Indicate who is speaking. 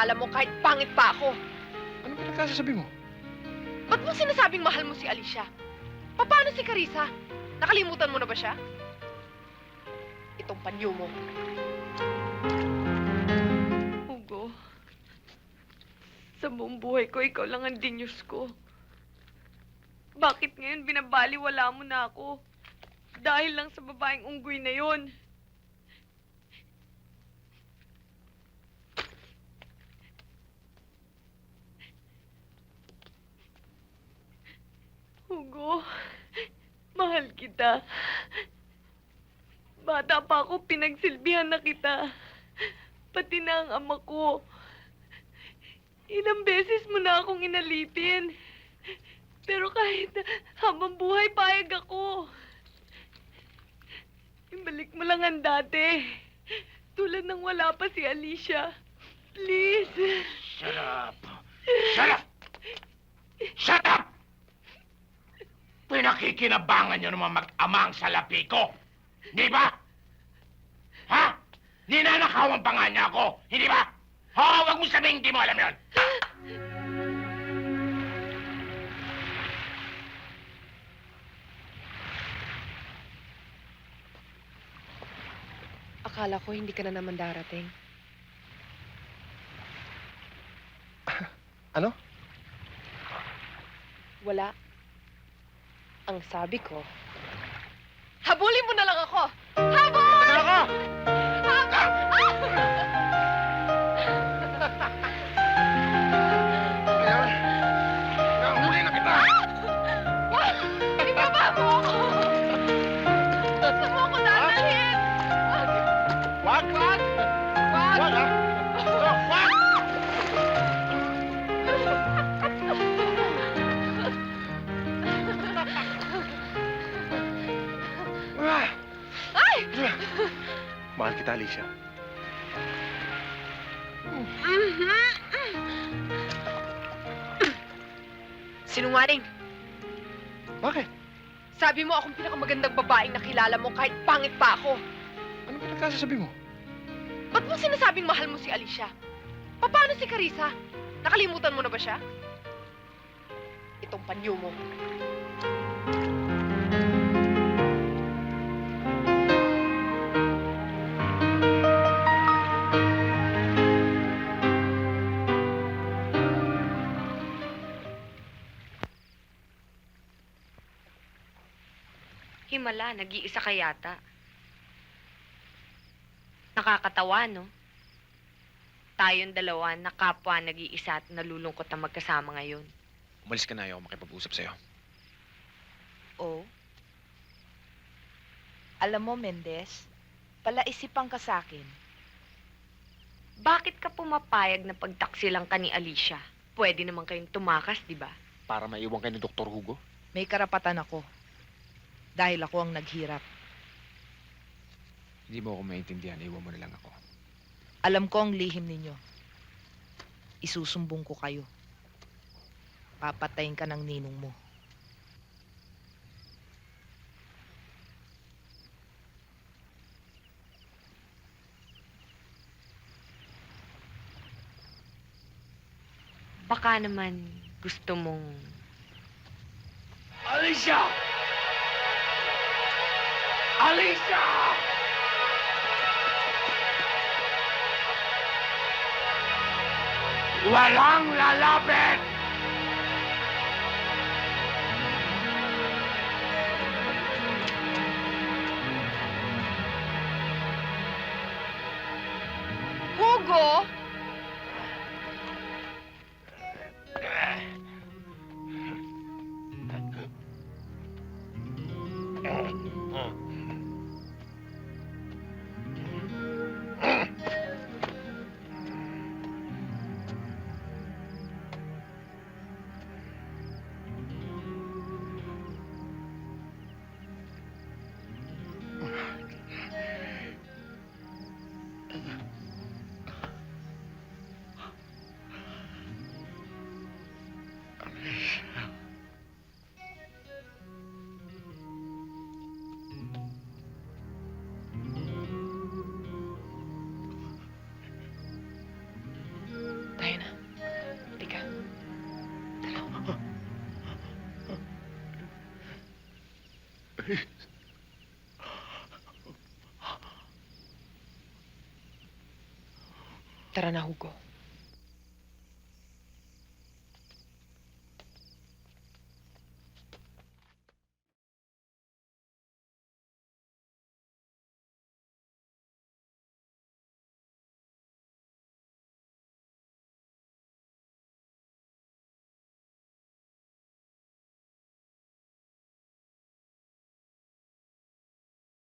Speaker 1: nakilala mo kahit pangit pa ako.
Speaker 2: Ano pinagkasasabi mo?
Speaker 1: Ba't mo sinasabing mahal mo si Alicia? Paano si Carissa? Nakalimutan mo na ba siya? Itong panyo mo.
Speaker 3: Hugo, sa buong buhay ko, ikaw lang ang dinyos ko. Bakit ngayon binabaliwala mo na ako? Dahil lang sa babaeng unggoy na yon. Hugo, mahal kita. Bata pa ako, pinagsilbihan na kita. Pati na ang ama ko. Ilang beses mo na akong inalipin. Pero kahit habang buhay, payag ako. Ibalik mo lang ang dati. Tulad ng wala pa si Alicia. Please.
Speaker 2: Shut up! Shut up! Shut up! Pinakikinabangan nyo naman mag-amang salapi ko. Di ba? Ha? Ninanakawan pa nga niya ako. Hindi ba? Oo, wag mo sabihin hindi mo alam yun.
Speaker 1: Akala ko hindi ka na naman darating.
Speaker 2: Ano?
Speaker 1: Wala. Ang sabi ko, habulin mo na lang ako! Habol!
Speaker 2: Huli na
Speaker 1: mo ako! Dadalhin?
Speaker 2: Wag! Wag!
Speaker 1: Wag!
Speaker 2: Wag, Mahal kita, Alicia.
Speaker 1: Sinungaling!
Speaker 2: Bakit?
Speaker 1: Sabi mo akong pinakamagandang babaeng nakilala mo kahit pangit pa ako.
Speaker 2: Ano pinagkasasabi mo?
Speaker 1: Ba't mo sinasabing mahal mo si Alicia? Paano si Carissa? Nakalimutan mo na ba siya? Itong panyo mo.
Speaker 3: Himala, nag-iisa ka yata. Nakakatawa, no? Tayong dalawa na kapwa nag-iisa at nalulungkot na magkasama ngayon.
Speaker 4: Umalis ka na ayaw makipag-usap sa'yo.
Speaker 3: Oh,
Speaker 5: Alam mo, Mendez, palaisipan ka sa akin.
Speaker 3: bakit ka pumapayag na pagtaksilang ka ni Alicia? Pwede naman kayong tumakas, di ba?
Speaker 4: Para maiwan kayo ni Dr. Hugo.
Speaker 5: May karapatan ako. Dahil ako ang naghirap.
Speaker 4: Hindi mo ako maintindihan, iwan mo na lang ako.
Speaker 5: Alam ko ang lihim ninyo. Isusumbong ko kayo. Papatayin ka ng ninong mo.
Speaker 3: Baka naman gusto mong...
Speaker 2: Alicia! Alicia! Walang lalapit!
Speaker 6: Tara na, Hugo.